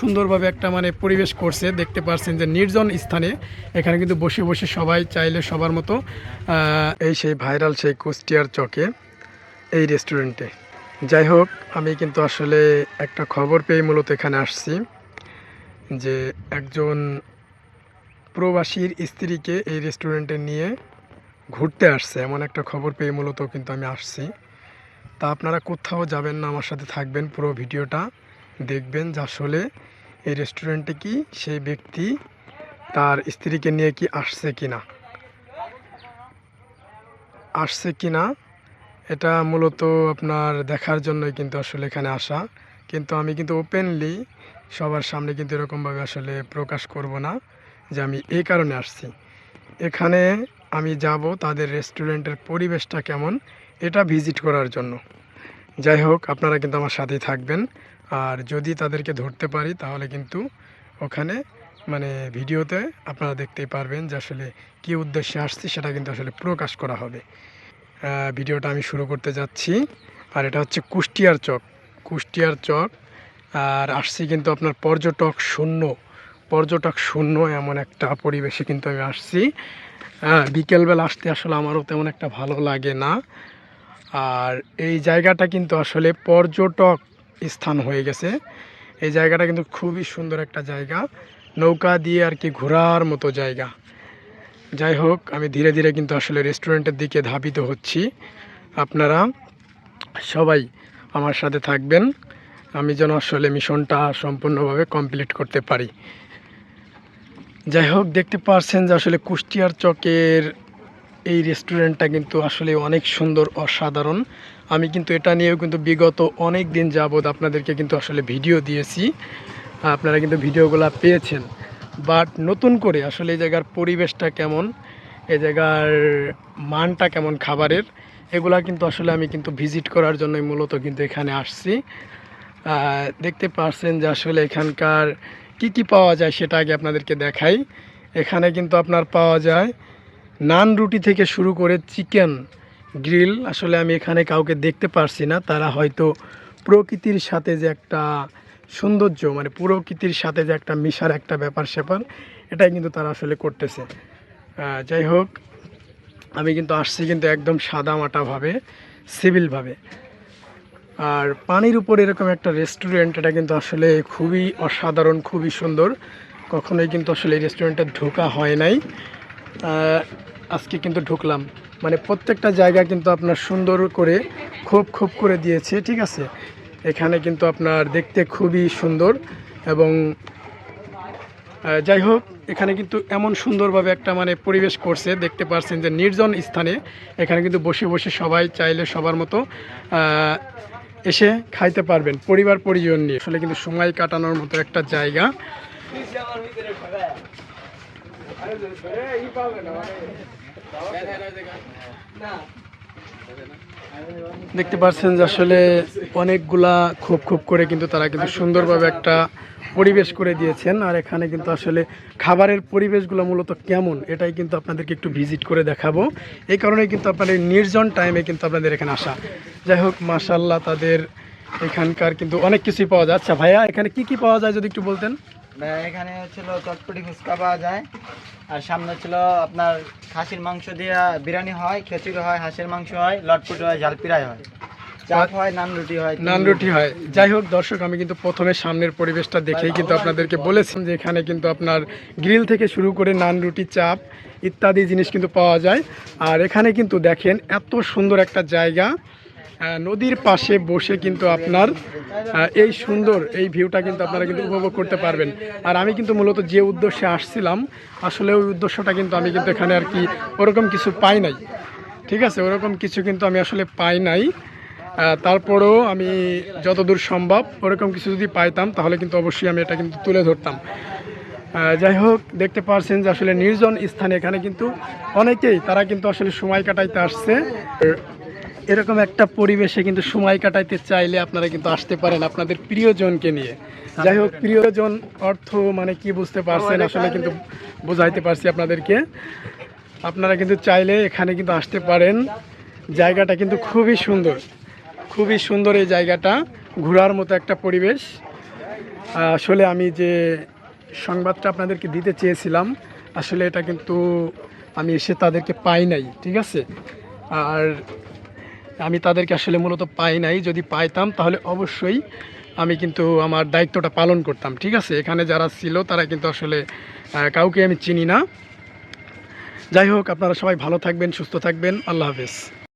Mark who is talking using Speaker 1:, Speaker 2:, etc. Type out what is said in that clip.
Speaker 1: সুন্দরভাবে একটা মানে পরিবেশ করছে, দেখতে পাচ্ছেন যে নির্জন স্থানে। এখানে কিন্তু বসে বসে সবাই চাইলে সবার মতো এই সেই ভাইরাল সেই কুষ্টিয়ার চকে এই রেস্টুরেন্টে। যাই হোক, আমি কিন্তু আসলে একটা খবর পেয়ে মূলত এখানে আসছি যে একজন প্রবাসীর স্ত্রীকে এই রেস্টুরেন্টে নিয়ে ঘুরতে আসছে। এমন একটা খবর পেয়ে মূলত কিন্তু আমি আসছি। তা আপনারা কোথাও যাবেন না, আমার সাথে থাকবেন পুরো ভিডিওটা। দেখবেন যে আসলে এই রেস্টুরেন্টে কি সেই ব্যক্তি তার স্ত্রীকে নিয়ে কি আসছে কি না আসছে কি না এটা মূলত আপনার দেখার জন্যই কিন্তু আসলে এখানে আসা। কিন্তু আমি কিন্তু ওপেনলি সবার সামনে কিন্তু এরকমভাবে আসলে প্রকাশ করব না যে আমি এই কারণে আসছি। এখানে আমি যাব তাদের রেস্টুরেন্টের পরিবেশটা কেমন, এটা ভিজিট করার জন্য। যাই হোক, আপনারা কিন্তু আমার সাথেই থাকবেন। আর যদি তাদেরকে ধরতে পারি, তাহলে কিন্তু ওখানে মানে ভিডিওতে আপনারা দেখতেই পারবেন যে আসলে কী উদ্দেশ্যে আসছি, সেটা কিন্তু আসলে প্রকাশ করা হবে। ভিডিওটা আমি শুরু করতে যাচ্ছি। আর এটা হচ্ছে কুষ্টিয়ার চক। কুষ্টিয়ার চক। আর আসছি কিন্তু আপনার পর্যটক শূন্য। পর্যটক শূন্য এমন একটা পরিবেশে কিন্তু আমি আসছি। হ্যাঁ বিকেলবেলা আসতে আসলে আমারও তেমন একটা ভালো লাগে না। আর এই জায়গাটা কিন্তু আসলে পর্যটক স্থান হয়ে গেছে। এই জায়গাটা কিন্তু খুবই সুন্দর একটা জায়গা। নৌকা দিয়ে আর কি ঘোরার মতো জায়গা। যাই হোক, আমি ধীরে ধীরে কিন্তু আসলে রেস্টুরেন্টের দিকে ধাবিত হচ্ছি। আপনারা সবাই আমার সাথে থাকবেন। আমি যেন আসলে মিশনটা সম্পূর্ণভাবে কমপ্লিট করতে পারি। যাই হোক, দেখতে পারছেন যে আসলে কুষ্টিয়ার চকের এই রেস্টুরেন্টটা কিন্তু আসলে অনেক সুন্দর, অসাধারণ। আমি কিন্তু এটা নিয়েও কিন্তু বিগত অনেক দিন যাবৎ আপনাদেরকে কিন্তু আসলে ভিডিও দিয়েছি। আপনারা কিন্তু ভিডিওগুলো পেয়েছেন। বাট নতুন করে আসলে এই জায়গার পরিবেশটা কেমন, এই জায়গার মানটা কেমন খাবারের, এগুলা কিন্তু আসলে আমি কিন্তু ভিজিট করার জন্যই মূলত কিন্তু এখানে আসছি। দেখতে পারছেন যে আসলে এখানকার কি কি পাওয়া যায় সেটা আগে আপনাদেরকে দেখাই। এখানে কিন্তু আপনার পাওয়া যায় নান রুটি থেকে শুরু করে চিকেন গ্রিল, আসলে আমি এখানে কাউকে দেখতে পারছি না। তারা হয়তো প্রকৃতির সাথে যে একটা সৌন্দর্য মানে প্রকৃতির সাথে যে একটা মিশার একটা ব্যাপার স্যাপার, এটাই কিন্তু তারা আসলে করতেছে। যাই হোক, আমি কিন্তু আসছি কিন্তু একদম সাদা মাটাভাবে সিভিলভাবে আর পানির উপর এরকম একটা রেস্টুরেন্ট, এটা কিন্তু আসলে খুবই অসাধারণ, খুবই সুন্দর। কখনোই কিন্তু আসলে এই রেস্টুরেন্টে ঢোকা হয় নাই। আজকে কিন্তু ঢুকলাম। মানে প্রত্যেকটা জায়গা কিন্তু আপনার সুন্দর করে খোপ খোপ করে দিয়েছে, ঠিক আছে? এখানে কিন্তু আপনার দেখতে খুবই সুন্দর এবং যাই হোক, এখানে কিন্তু এমন সুন্দরভাবে একটা মানে পরিবেশ করছে, দেখতে পাচ্ছেন যে নির্জন স্থানে। এখানে কিন্তু বসে বসে সবাই চাইলে সবার মতো এসে খাইতে পারবেন পরিবার, পরিজন নিয়ে। আসলে কিন্তু সময় কাটানোর মতো একটা জায়গা। দেখতে পাচ্ছেন যে আসলে অনেকগুলা খুব খুব করে কিন্তু তারা কিন্তু সুন্দরভাবে একটা পরিবেশ করে দিয়েছেন। আর এখানে কিন্তু আসলে খাবারের পরিবেশগুলো মূলত কেমন এটাই কিন্তু আপনাদেরকে একটু ভিজিট করে দেখাবো। এই কারণে কিন্তু আপনাদের নির্জন টাইমে কিন্তু আপনাদের এখানে আসা। যাই হোক মাসাল্লাহ তাদের এখানকার কিন্তু অনেক কিছুই পাওয়া যায়। আচ্ছা ভাইয়া, এখানে কি কি পাওয়া যায় যদি একটু বলতেন?
Speaker 2: এখানে ছিল চটপটি ফুচকা পাওয়া যায়। আর সামনে ছিল আপনার খাসির মাংস দিয়ে বিরিয়ানি হয় খিচুড়ি হয় হাঁসের মাংস হয় লটপুটি হয় ঝালপিরাই হয়। চাপ হয় নান রুটি হয়
Speaker 1: নান রুটি হয়। যাই হোক দর্শক আমি কিন্তু প্রথমে সামনের পরিবেশটা দেখেই কিন্তু আপনাদেরকে বলেছিলাম যে এখানে কিন্তু আপনার গ্রিল থেকে শুরু করে নান রুটি চাপ ইত্যাদি জিনিস কিন্তু পাওয়া যায়। আর এখানে কিন্তু দেখেন এত সুন্দর একটা জায়গা। নদীর পাশে বসে কিন্তু আপনার এই সুন্দর এই ভিউটা কিন্তু আপনারা কিন্তু উপভোগ করতে পারবেন। আর আমি কিন্তু মূলত যে উদ্দেশ্যে আসছিলাম, আসলে ওই উদ্দেশ্যটা কিন্তু আমি কিন্তু এখানে আর কি ওরকম কিছু পাই নাই। ঠিক আছে, ওরকম কিছু কিন্তু আমি আসলে পাই নাই। তারপরেও আমি যতদূর সম্ভব ওরকম কিছু যদি পাইতাম, তাহলে কিন্তু অবশ্যই আমি এটা কিন্তু তুলে ধরতাম। যাই হোক, দেখতে পারছেন যে আসলে নির্জন স্থানে এখানে কিন্তু অনেকেই তারা কিন্তু আসলে সময় কাটাইতে আসছে। এরকম একটা পরিবেশে কিন্তু সময় কাটাইতে চাইলে আপনারা কিন্তু আসতে পারেন আপনাদের প্রিয়জনকে নিয়ে। যাই হোক প্রিয়জন অর্থ মানে কি বুঝতে পারছেন? আসলে কিন্তু বোঝাইতে পারছি আপনাদেরকে। আপনারা কিন্তু চাইলে এখানে কিন্তু আসতে পারেন। জায়গাটা কিন্তু খুবই সুন্দর। খুবই সুন্দর এই জায়গাটা। ঘোরার মতো একটা পরিবেশ। আসলে আমি যে সংবাদটা আপনাদেরকে দিতে চেয়েছিলাম আসলে এটা কিন্তু আমি এসে তাদেরকে পাই নাই ঠিক আছে? আর আমি তাদেরকে আসলে মূলত পাই নাই। যদি পাইতাম, তাহলে অবশ্যই আমি কিন্তু আমার দায়িত্বটা পালন করতাম, ঠিক আছে? এখানে যারা ছিল, তারা কিন্তু আসলে কাউকে আমি চিনি না। যাই হোক, আপনারা সবাই ভালো থাকবেন, সুস্থ থাকবেন। আল্লাহ হাফেজ।